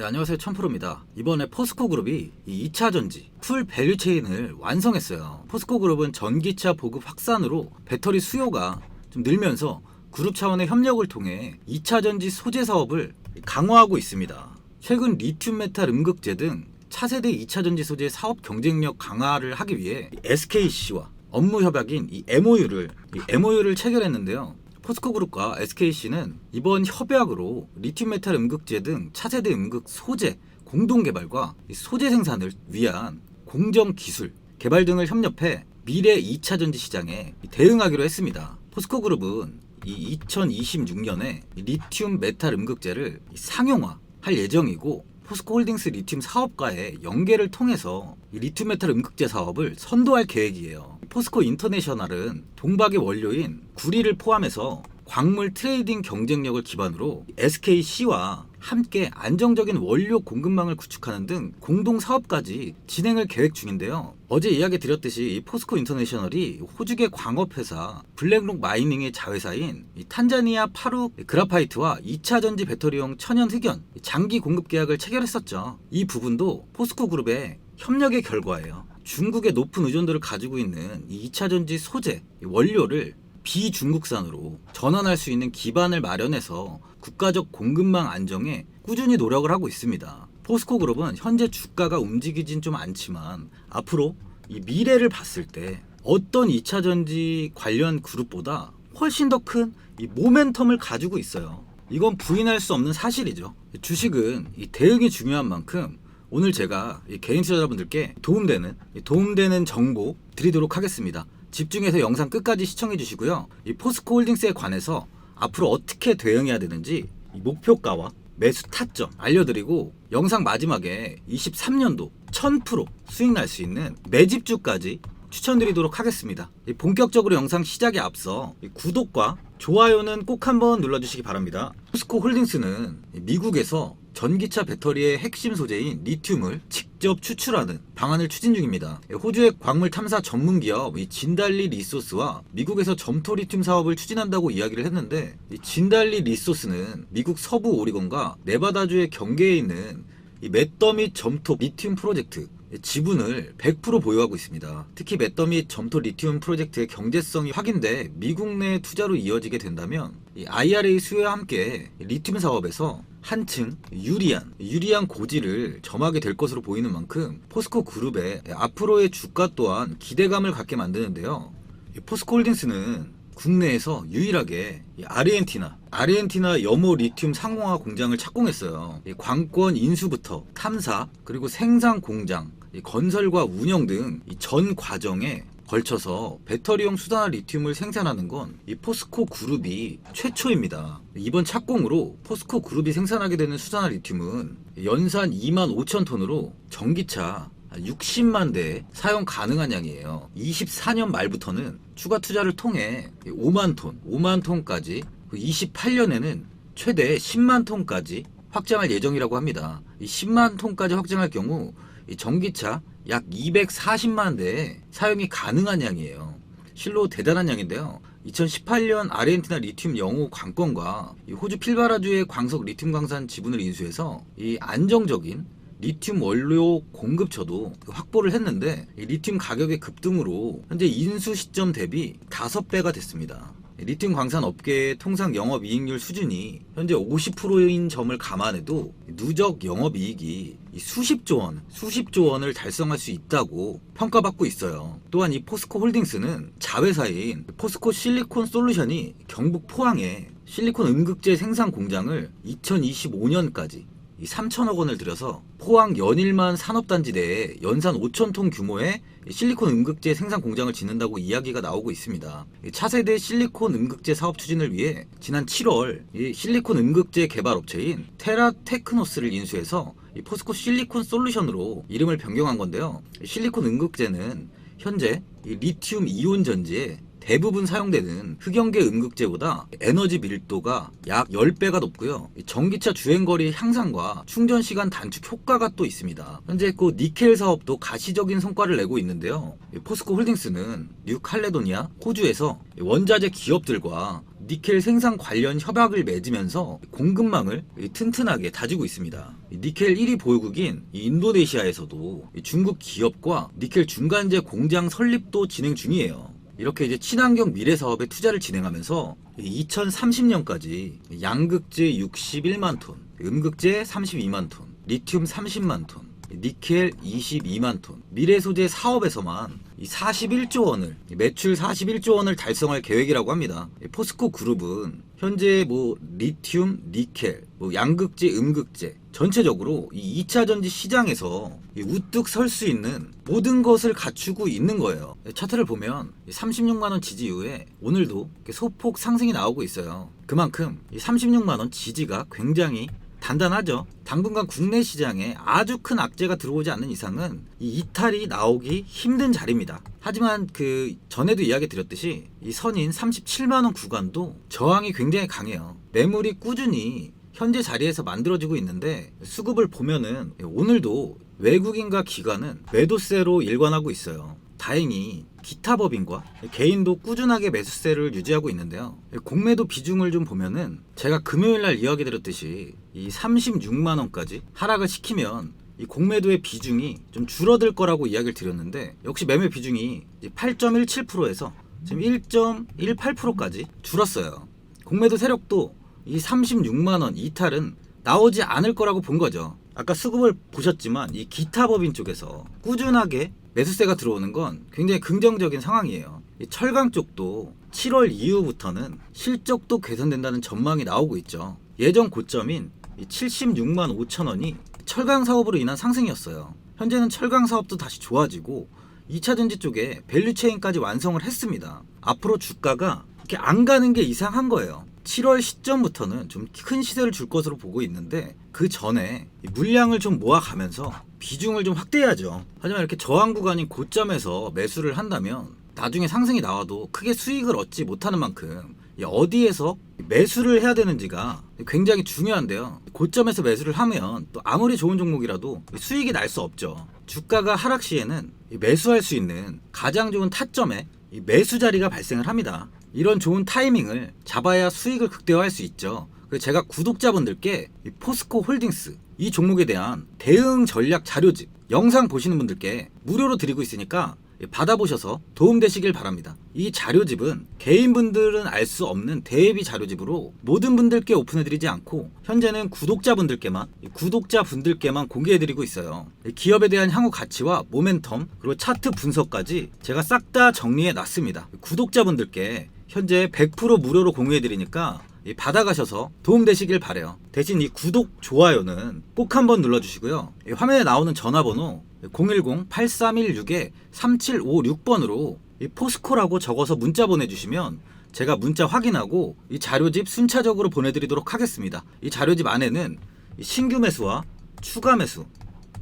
네, 안녕하세요. 천프로입니다. 이번에 포스코 그룹이 이 2차 전지 풀 밸류 체인을 완성했어요. 포스코 그룹은 전기차 보급 확산으로 배터리 수요가 좀 늘면서 그룹 차원의 협력을 통해 2차 전지 소재 사업을 강화하고 있습니다. 최근 리튬 메탈 음극재 등 차세대 2차 전지 소재 사업 경쟁력 강화를 하기 위해 SKC와 업무 협약인 이 MOU를 이 MOU를 체결했는데요. 포스코 그룹과 SKC는 이번 협약으로 리튬 메탈 음극재 등 차세대 음극 소재 공동 개발과 이 소재 생산을 위한 공정 기술 개발 등을 협력해 미래 2차 전지 시장에 대응하기로 했습니다. 포스코 그룹은 이 2026년에 리튬 메탈 음극재를 상용화할 예정이고 포스코 홀딩스 리튬 사업과의 연계를 통해서 이 리튬 메탈 음극재 사업을 선도할 계획이에요. 포스코 인터내셔널은 동박의 원료인 구리를 포함해서 광물 트레이딩 경쟁력을 기반으로 SKC와 함께 안정적인 원료 공급망을 구축하는 등 공동 사업까지 진행을 계획 중인데요. 어제 이야기 드렸듯이 이 포스코 인터내셔널이 호주계 광업회사 블랙록 마이닝의 자회사인 이 탄자니아 파루 그라파이트와 2차 전지 배터리용 천연 흑연 장기 공급 계약을 체결했었죠. 이 부분도 포스코 그룹의 협력의 결과예요. 중국의 높은 의존도를 가지고 있는 이 2차 전지 소재 이 원료를 비중국산으로 전환할 수 있는 기반을 마련해서 국가적 공급망 안정에 꾸준히 노력을 하고 있습니다. 포스코 그룹은 현재 주가가 움직이진 좀 않지만 앞으로 이 미래를 봤을 때 어떤 2차 전지 관련 그룹보다 훨씬 더 큰 이 모멘텀을 가지고 있어요. 이건 부인할 수 없는 사실이죠. 주식은 이 대응이 중요한 만큼 오늘 제가 이 개인 투자자분들께 도움되는 이 도움되는 정보 드리도록 하겠습니다. 집중해서 영상 끝까지 시청해 주시고요. 이 포스코 홀딩스에 관해서 앞으로 어떻게 대응해야 되는지 이 목표가와 매수 타점 알려드리고 영상 마지막에 23년도 1000% 수익 날 수 있는 매집주까지 추천드리도록 하겠습니다. 이 본격적으로 영상 시작에 앞서 이 구독과 좋아요는 꼭 한번 눌러주시기 바랍니다. 포스코 홀딩스는 미국에서 전기차 배터리의 핵심 소재인 리튬을 직접 추출하는 방안을 추진 중입니다. 호주의 광물 탐사 전문 기업 이 진달리 리소스와 미국에서 점토 리튬 사업을 추진한다고 이야기를 했는데 이 진달리 리소스는 미국 서부 오리건과 네바다주의 경계에 있는 이 맷더밋 점토 리튬 프로젝트 지분을 100% 보유하고 있습니다. 특히 맷더밋 점토 리튬 프로젝트의 경제성이 확인돼 미국 내 투자로 이어지게 된다면 이 IRA 수요와 함께 리튬 사업에서 한층 유리한 유리한 고지를 점하게 될 것으로 보이는 만큼 포스코 그룹의 앞으로의 주가 또한 기대감을 갖게 만드는데요. 이 포스코 홀딩스는 국내에서 유일하게 이 아르헨티나 아르헨티나 염호 리튬 상공화 공장을 착공했어요. 이 관권 인수부터 탐사 그리고 생산 공장 이 건설과 운영 등 전 과정에 걸쳐서 배터리용 수단화 리튬을 생산하는 건 이 포스코 그룹이 최초입니다. 이번 착공으로 포스코 그룹이 생산하게 되는 수단화 리튬은 연산 2만 5천 톤으로 전기차 60만 대 사용 가능한 양이에요. 24년 말부터는 추가 투자를 통해 5만 톤, 5만 톤까지 28년에는 최대 10만 톤까지 확장할 예정이라고 합니다. 이 10만 톤까지 확장할 경우 이 전기차 약 240만 대에 사용이 가능한 양이에요. 실로 대단한 양인데요. 2018년 아르헨티나 리튬 영호 관건과 이 호주 필바라주의 광석 리튬 광산 지분을 인수해서 이 안정적인 리튬 원료 공급처도 확보를 했는데 이 리튬 가격의 급등으로 현재 인수 시점 대비 5배가 됐습니다. 리튬 광산 업계의 통상 영업 이익률 수준이 현재 50%인 점을 감안해도 누적 영업 이익이 수십조 원, 수십조 원을 달성할 수 있다고 평가받고 있어요. 또한 이 포스코 홀딩스는 자회사인 포스코 실리콘 솔루션이 경북 포항에 실리콘 음극재 생산 공장을 2025년까지 이 3천억 원을 들여서 포항 연일만 산업단지 내에 연산 5천 톤 규모의 실리콘 음극재 생산 공장을 짓는다고 이야기가 나오고 있습니다. 이 차세대 실리콘 음극재 사업 추진을 위해 지난 7월 이 실리콘 음극재 개발 업체인 테라 테크노스를 인수해서 이 포스코 실리콘 솔루션으로 이름을 변경한 건데요. 실리콘 음극재는 현재 이 리튬 이온 전지에 대부분 사용되는 흑연계 음극재보다 에너지 밀도가 약 10배가 높고요. 이 전기차 주행거리 향상과 충전시간 단축 효과가 또 있습니다. 현재 그 니켈 사업도 가시적인 성과를 내고 있는데요. 이 포스코 홀딩스는 뉴칼레도니아, 호주에서 원자재 기업들과 니켈 생산 관련 협약을 맺으면서 공급망을 튼튼하게 다지고 있습니다. 이 니켈 1위 보유국인 이 인도네시아에서도 이 중국 기업과 니켈 중간재 공장 설립도 진행 중이에요. 이렇게 이제 친환경 미래 사업에 투자를 진행하면서 2030년까지 양극재 61만 톤, 음극재 32만 톤, 리튬 30만 톤, 니켈 22만 톤, 미래 소재 사업에서만 이 41조 원을 매출 41조 원을 달성할 계획이라고 합니다. 이 포스코 그룹은 현재 뭐 리튬, 니켈, 뭐 양극재, 음극재 전체적으로 이 2차 전지 시장에서 이 우뚝 설 수 있는 모든 것을 갖추고 있는 거예요. 차트를 보면 36만 원 지지 이후에 오늘도 소폭 상승이 나오고 있어요. 그만큼 이 36만 원 지지가 굉장히 단단하죠. 당분간 국내 시장에 아주 큰 악재가 들어오지 않는 이상은 이 이탈이 나오기 힘든 자리입니다. 하지만 그 전에도 이야기 드렸듯이 이 선인 37만 원 구간도 저항이 굉장히 강해요. 매물이 꾸준히 현재 자리에서 만들어지고 있는데 수급을 보면은 오늘도 외국인과 기관은 매도세로 일관하고 있어요. 다행히 기타 법인과 개인도 꾸준하게 매수세를 유지하고 있는데요. 공매도 비중을 좀 보면은 제가 금요일 날 이야기 드렸듯이 이 36만 원까지 하락을 시키면 이 공매도의 비중이 좀 줄어들 거라고 이야기를 드렸는데 역시 매매 비중이 8.17%에서 지금 1.18%까지 줄었어요. 공매도 세력도 이 36만 원 이탈은 나오지 않을 거라고 본 거죠. 아까 수급을 보셨지만 이 기타 법인 쪽에서 꾸준하게 매수세가 들어오는 건 굉장히 긍정적인 상황이에요. 이 철강 쪽도 7월 이후부터는 실적도 개선된다는 전망이 나오고 있죠. 예전 고점인 이 76만 5천 원이 철강 사업으로 인한 상승이었어요. 현재는 철강 사업도 다시 좋아지고 2차 전지 쪽에 밸류체인까지 완성을 했습니다. 앞으로 주가가 이렇게 안 가는 게 이상한 거예요. 7월 시점부터는 좀 큰 시세를 줄 것으로 보고 있는데 그 전에 이 물량을 좀 모아가면서 비중을 좀 확대해야죠. 하지만 이렇게 저항 구간인 고점에서 매수를 한다면 나중에 상승이 나와도 크게 수익을 얻지 못하는 만큼 이 어디에서 매수를 해야 되는지가 굉장히 중요한데요. 고점에서 매수를 하면 또 아무리 좋은 종목이라도 수익이 날 수 없죠. 주가가 하락 시에는 이 매수할 수 있는 가장 좋은 타점에 이 매수 자리가 발생을 합니다. 이런 좋은 타이밍을 잡아야 수익을 극대화할 수 있죠. 제가 구독자분들께 이 포스코 홀딩스 이 종목에 대한 대응 전략 자료집 영상 보시는 분들께 무료로 드리고 있으니까 받아보셔서 도움되시길 바랍니다. 이 자료집은 개인분들은 알 수 없는 대비 자료집으로 모든 분들께 오픈해드리지 않고 현재는 구독자분들께만 구독자분들께만 공개해드리고 있어요. 기업에 대한 향후 가치와 모멘텀 그리고 차트 분석까지 제가 싹 다 정리해 놨습니다. 구독자분들께 현재 100% 무료로 공유해드리니까 받아가셔서 도움되시길 바래요. 대신 이 구독, 좋아요는 꼭 한번 눌러주시고요. 화면에 나오는 전화번호 010-8316-3756번으로 포스코라고 적어서 문자 보내주시면 제가 문자 확인하고 이 자료집 순차적으로 보내드리도록 하겠습니다. 이 자료집 안에는 신규 매수와 추가 매수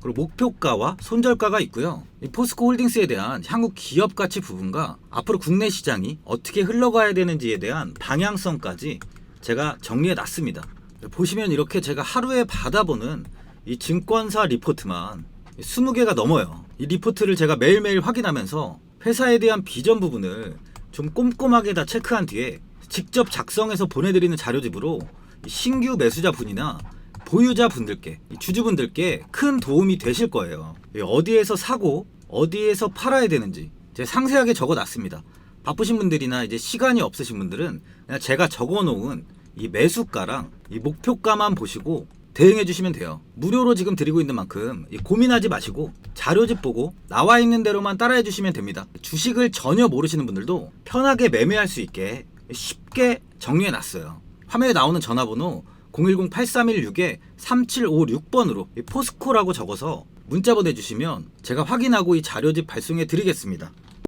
그리고 목표가와 손절가가 있고요. 이 포스코 홀딩스에 대한 향후 기업 가치 부분과 앞으로 국내 시장이 어떻게 흘러가야 되는지에 대한 방향성까지 제가 정리해 놨습니다. 보시면 이렇게 제가 하루에 받아보는 이 증권사 리포트만 20개가 넘어요. 이 리포트를 제가 매일매일 확인하면서 회사에 대한 비전 부분을 좀 꼼꼼하게 다 체크한 뒤에 직접 작성해서 보내드리는 자료집으로 신규 매수자 분이나 보유자 분들께 주주분들께 큰 도움이 되실 거예요. 어디에서 사고 어디에서 팔아야 되는지 제가 상세하게 적어놨습니다. 바쁘신 분들이나 이제 시간이 없으신 분들은 그냥 제가 적어놓은 이 매수가랑 이 목표가만 보시고 대응해 주시면 돼요. 무료로 지금 드리고 있는 만큼 고민하지 마시고 자료집 보고 나와 있는 대로만 따라해 주시면 됩니다. 주식을 전혀 모르시는 분들도 편하게 매매할 수 있게 쉽게 정리해 놨어요. 화면에 나오는 전화번호 010-8316-3756번으로 포스코라고 적어서 문자 보내주시면 제가 확인하고 이 자료집 발송해 드리겠습니다.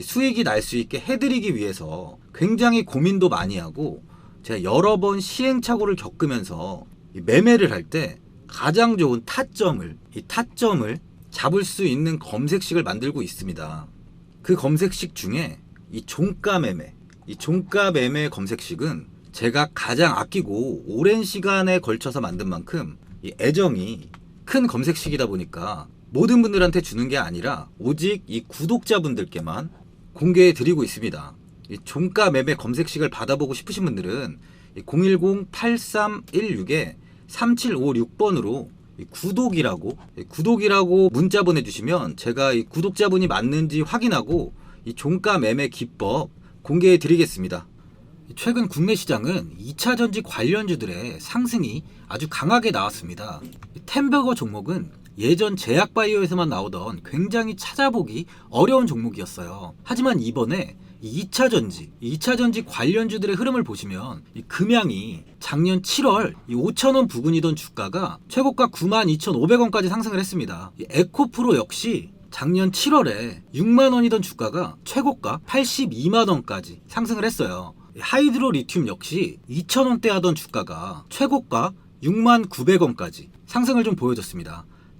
수익이 날 수 있게 해드리기 위해서 굉장히 고민도 많이 하고 제가 여러 번 시행착오를 겪으면서 이 매매를 할 때 가장 좋은 타점을 이 타점을 잡을 수 있는 검색식을 만들고 있습니다. 그 검색식 중에 이 종가 매매, 이 종가 매매 검색식은 제가 가장 아끼고 오랜 시간에 걸쳐서 만든 만큼 이 애정이 큰 검색식이다 보니까 모든 분들한테 주는 게 아니라 오직 이 구독자분들께만 공개해 드리고 있습니다. 이 종가 매매 검색식을 받아보고 싶으신 분들은 010-8316에 3756번으로 구독이라고 이 구독이라고 문자 보내주시면 제가 이 구독자분이 맞는지 확인하고 이 종가 매매 기법 공개해 드리겠습니다. 최근 국내 시장은 2차 전지 관련주들의 상승이 아주 강하게 나왔습니다. 템버거 종목은 예전 제약바이오에서만 나오던 굉장히 찾아보기 어려운 종목이었어요. 하지만 이번에 2차 전지, 2차 전지 관련주들의 흐름을 보시면 이 금양이 작년 7월 5천원 부근이던 주가가 최고가 92,500원까지 상승을 했습니다. 이 에코프로 역시 작년 7월에 6만 원이던 주가가 최고가 82만 원까지 상승을 했어요. 하이드로 리튬 역시 2,000원대 하던 주가가 최고가 6만 900원까지 상승을 좀 보여줬습니다.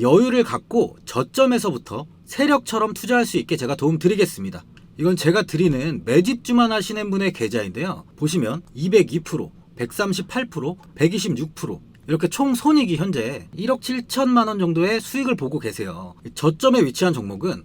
여유를 갖고 저점에서부터 세력처럼 투자할 수 있게 제가 도움 드리겠습니다. 이건 제가 드리는 매집주만 하시는 분의 계좌인데요. 보시면 202%, 138%, 126% 이렇게 총 손익이 현재 1억 7천만 원 정도의 수익을 보고 계세요. 저점에 위치한 종목은